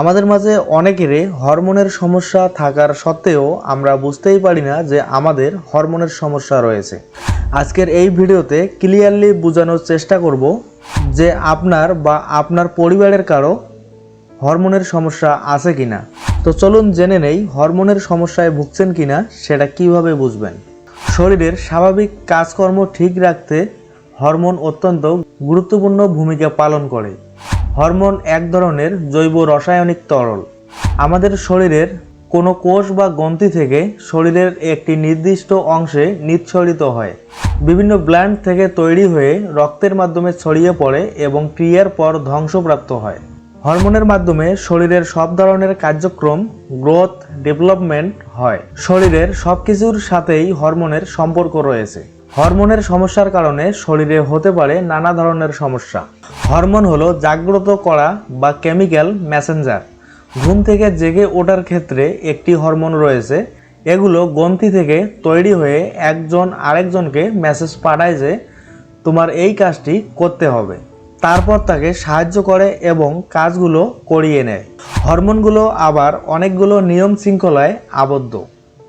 আমাদের মাঝে অনেকেরই হরমোনের সমস্যা থাকার সত্ত্বেও আমরা বুঝতেই পারি না যে আমাদের হরমোনের সমস্যা রয়েছে। আজকের এই ভিডিওতে ক্লিয়ারলি বোঝানোর চেষ্টা করব যে আপনার বা আপনার পরিবারের কারও হরমোনের সমস্যা আছে কিনা। তো চলুন জেনে নেই হরমোনের সমস্যায় ভুগছেন কিনা, সেটা কীভাবে বুঝবেন। শরীরের স্বাভাবিক কাজকর্ম ঠিক রাখতে হরমোন অত্যন্ত গুরুত্বপূর্ণ ভূমিকা পালন করে। হরমোন এক ধরনের জৈব রাসায়নিক তরল। আমাদের শরীরের কোনো কোষ বা গ্রন্থি থেকে শরীরের একটি নির্দিষ্ট অংশে নিঃসরিত হয়। বিভিন্ন ব্ল্যান্ড থেকে তৈরি হয়ে রক্তের মাধ্যমে ছড়িয়ে পড়ে এবং ক্রিয়ার পর ধ্বংসপ্রাপ্ত হয়। হরমোনের মাধ্যমে শরীরের সব ধরনের কার্যক্রম, গ্রোথ, ডেভেলপমেন্ট হয়। শরীরের সব কিছুর সাথেই হরমোনের সম্পর্ক রয়েছে। হরমোনের সমস্যার কারণে শরীরে হতে পারে নানা ধরনের সমস্যা। হরমোন হলো জাগ্রত করা বা কেমিক্যাল মেসেঞ্জার। ঘুম থেকে জেগে ওঠার ক্ষেত্রে একটি হরমোন রয়েছে। এগুলো গ্রন্থি থেকে তৈরি হয়ে একজন আরেকজনকে মেসেজ পাঠায় যে, তোমার এই কাজটি করতে হবে। তারপর তাকে সাহায্য করে এবং কাজগুলো করিয়ে নেয়। হরমোনগুলো আবার অনেকগুলো নিয়ম শৃঙ্খলায় আবদ্ধ।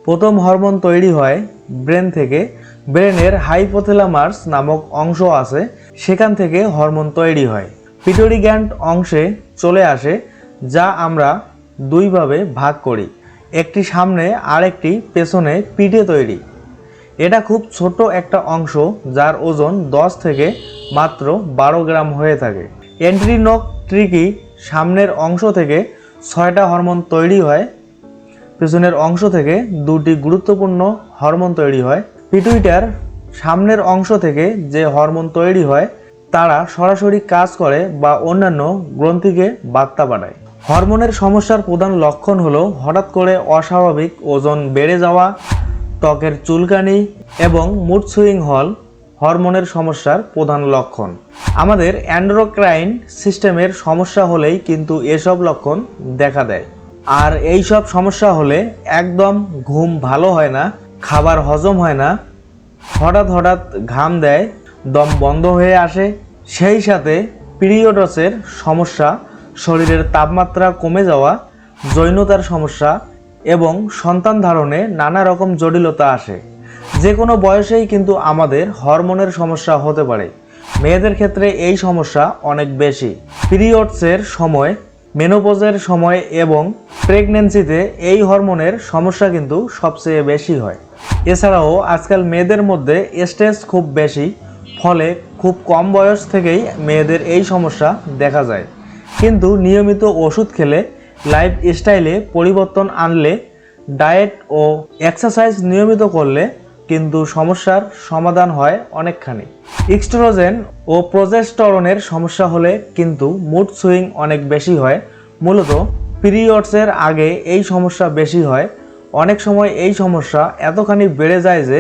প্রথম হরমোন তৈরি হয় ব্রেন থেকে ব্রেনের হাইপোথেলামার্স নামক অংশ আছে, সেখান থেকে হরমোন তৈরি হয়। পিটরি গ্যান্ড অংশে চলে আসে, যা আমরা দুইভাবে ভাগ করি। একটি সামনে আর একটি পেছনে পিঠে তৈরি। এটা খুব ছোট একটা অংশ, যার ওজন 10 থেকে মাত্র বারো গ্রাম হয়ে থাকে। এন্ট্রিনক ট্রিকি সামনের অংশ থেকে ছয়টা হরমোন তৈরি হয়। পেছনের অংশ থেকে দুটি গুরুত্বপূর্ণ হরমোন তৈরি হয়। পিটুইটার সামনের অংশ থেকে যে হরমোন তৈরি হয়, তারা সরাসরি কাজ করে বা অন্যান্য গ্রন্থিকে বার্তা পাঠায় হরমোনের সমস্যার প্রধান লক্ষণ হলো হঠাৎ করে অস্বাভাবিক ওজন বেড়ে যাওয়া, ত্বকের চুলকানি এবং মুড সুইং হল হরমোনের সমস্যার প্রধান লক্ষণ। আমাদের অ্যান্ড্রোক্রাইন সিস্টেমের সমস্যা হলেই কিন্তু এসব লক্ষণ দেখা দেয়। আর এই সব সমস্যা হলে একদম ঘুম ভালো হয় না খাবার হজম হয় না, হঠাৎ হঠাৎ ঘাম দেয়, দম বন্ধ হয়ে আসে। সেই সাথে পিরিয়ডসের সমস্যা, শরীরের তাপমাত্রা কমে যাওয়া, জৈনতার সমস্যা এবং সন্তান ধারণে নানা রকম জটিলতা আসে। যে কোনো বয়সেই কিন্তু আমাদের হরমোনের সমস্যা হতে পারে। মেয়েদের ক্ষেত্রে এই সমস্যা অনেক বেশি। পিরিয়ডসের সময়, মেনোপজের সময় এবং প্রেগনেন্সিতে এই হরমোনের সমস্যা কিন্তু সবচেয়ে বেশি হয়। এছাড়াও আজকাল মেয়েদের মধ্যে স্ট্রেস খুব বেশি, ফলে খুব কম বয়স থেকেই মেয়েদের এই সমস্যা দেখা যায়। কিন্তু নিয়মিত ওষুধ খেলে, লাইফ স্টাইলে পরিবর্তন আনলে, ডায়েট ও এক্সারসাইজ নিয়মিত করলে কিন্তু সমস্যার সমাধান হয় অনেকখানি। ইক্সট্রোজেন ও প্রজেস্টরনের সমস্যা হলে কিন্তু মুড সুইং অনেক বেশি হয়। মূলত পিরিয়ডসের আগে এই সমস্যা বেশি হয়। অনেক সময় এই সমস্যা এতখানি বেড়ে যায় যে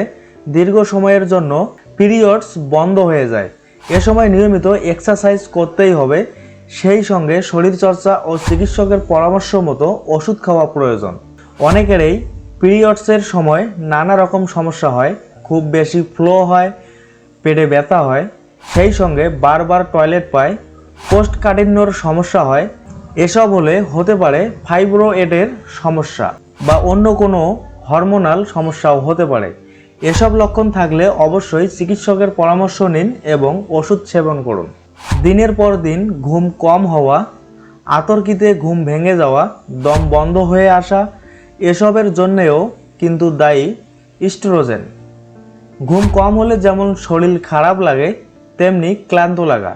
দীর্ঘ সময়ের জন্য পিরিয়ডস বন্ধ হয়ে যায়। এ সময় নিয়মিত এক্সারসাইজ করতেই হবে। সেই সঙ্গে শরীরচর্চা ও চিকিৎসকের পরামর্শ মতো ওষুধ খাওয়া প্রয়োজন। অনেকেরই পিরিয়ডসের সময় নানা রকম সমস্যা হয়। খুব বেশি ফ্লো হয়, পেটে ব্যথা হয়। সেই সঙ্গে বারবার টয়লেট পায় কোষ্ঠকাঠিন্যর সমস্যা হয়। এসব হলে হতে পারে ফাইব্রোয়েডের সমস্যা। বা অন্য কোনো হরমোনাল সমস্যাও হতে পারে। এসব লক্ষণ থাকলে অবশ্যই চিকিৎসকের পরামর্শ নিন এবং ওষুধ সেবন করুন। দিনের পর দিন ঘুম কম হওয়া, আতর্কিতে ঘুম ভেঙে যাওয়া, দম বন্ধ হয়ে আসা, এসবের জন্যেও কিন্তু দায়ী ইস্ট্রোজেন। ঘুম কম হলে যেমন শরীর খারাপ লাগে, তেমনি ক্লান্ত লাগা।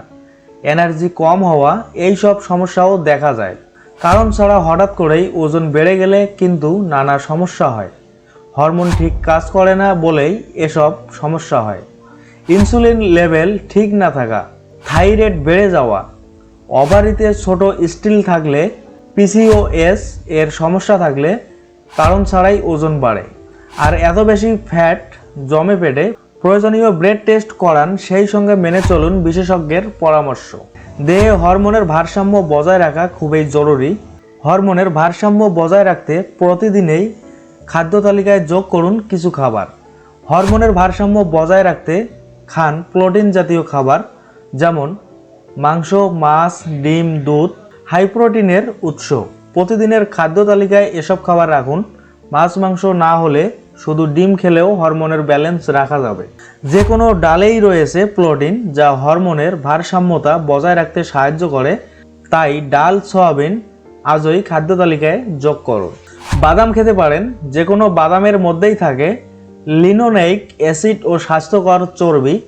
এনার্জি কম হওয়া এই সব সমস্যাও দেখা যায়। কারণ ছাড়া হঠাৎ করেই ওজন বেড়ে গেলে কিন্তু নানা সমস্যা হয়। হরমোন ঠিক কাজ করে না বলেই এসব সমস্যা হয়। ইনসুলিন লেভেল ঠিক না থাকা, থাইরয়েড বেড়ে যাওয়া ওভারিতে ছোট স্টিল থাকলে পিসিওএস এর সমস্যা থাকলে কারণ ছাড়াই ওজন বাড়ে। আর এত বেশি ফ্যাট জমে পেটে প্রয়োজনীয় ব্রেড টেস্ট করান সেই সঙ্গে মেনে চলুন বিশেষজ্ঞের পরামর্শ। দেহে হরমোনের ভারসাম্য বজায় রাখা খুবই জরুরি। হরমোনের ভারসাম্য বজায় রাখতে প্রতিদিনেই খাদ্য তালিকায় যোগ করুন কিছু খাবার। হরমোনের ভারসাম্য বজায় রাখতে খান প্রোটিন জাতীয় খাবার, যেমন মাংস, মাছ, ডিম, দুধ, হাই প্রোটিনের উৎস। প্রতিদিনের খাদ্য তালিকায় এসব খাবার রাখুন। মাছ, মাংস না হলে শুধু ডিম খেলেও হরমোনের ব্যালেন্স রাখা যাবে। যে কোনো ডালেই রয়েছে প্রোটিন, যা হরমোনের ভারসাম্যতা বজায় রাখতে সাহায্য করে। তাই ডাল, সয়াবিন আজই খাদ্য তালিকায় যোগ করো। বাদাম খেতে পারেন যে কোনো বাদামের মধ্যেই থাকে। লিনোনেইক অ্যাসিড ও স্বাস্থ্যকর চর্বি।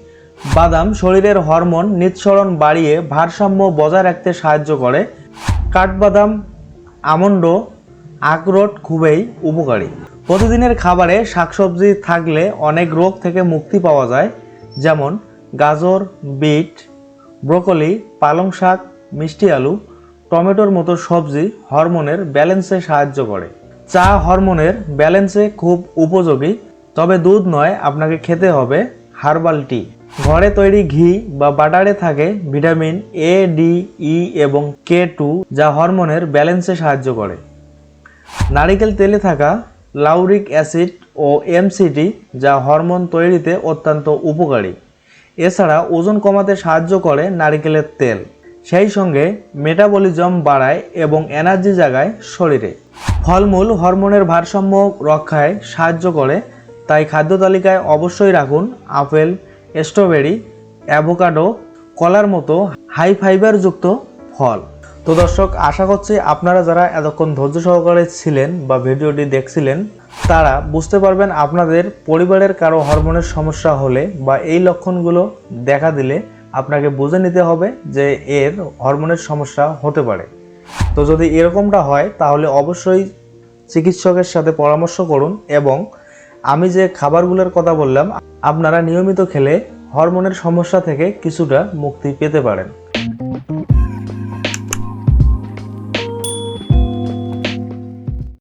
বাদাম শরীরের হরমোন নিঃসরণ বাড়িয়ে ভারসাম্য বজায় রাখতে সাহায্য করে। কাঠবাদাম, আমন্ড, আখরোট খুবই উপকারী। প্রতিদিনের খাবারে শাকসবজি থাকলে অনেক রোগ থেকে মুক্তি পাওয়া যায়, যেমন গাজর, বিট, ব্রোকলি, পালং শাক, মিষ্টি আলু, টমেটোর মতো সবজি হরমোনের ব্যালেন্সে সাহায্য করে। চা হরমোনের ব্যালেন্সে খুব উপযোগী, তবে দুধ নয়, আপনাকে খেতে হবে হার্বাল টি। ঘরে তৈরি ঘি বা বাটারে থাকে ভিটামিন এ ডি ই এবং কে টু, যা হরমোনের ব্যালেন্সে সাহায্য করে। নারিকেল তেলে থাকা লাউরিক অ্যাসিড ও এমসিটি, যা হরমোন তৈরিতে অত্যন্ত উপকারী। এছাড়া ওজন কমাতে সাহায্য করে নারিকেলের তেল। সেই সঙ্গে মেটাবলিজম বাড়ায় এবং এনার্জি জাগায় শরীরে। ফলমূল হরমোনের ভারসাম্য রক্ষায় সাহায্য করে, তাই খাদ্য তালিকায় অবশ্যই রাখুন আপেল, স্ট্রবেরি, অ্যাভোকাডো, কলার মতো হাই ফাইবারযুক্ত ফল। তো দর্শক, আশা করছি আপনারা যারা এতক্ষণ ধৈর্য সহকারে ছিলেন বা ভিডিওটি দেখছিলেন, তারা বুঝতে পারবেন আপনাদের পরিবারের কারও হরমোনের সমস্যা হলে বা এই লক্ষণগুলো দেখা দিলে আপনাকে বুঝে নিতে হবে যে এর হরমোনের সমস্যা হতে পারে। তো যদি এরকমটা হয়, তাহলে অবশ্যই চিকিৎসকের সাথে পরামর্শ করুন এবং আমি যে খাবারগুলোর কথা বললাম, আপনারা নিয়মিত খেলে হরমোনের সমস্যা থেকে কিছুটা মুক্তি পেতে পারেন।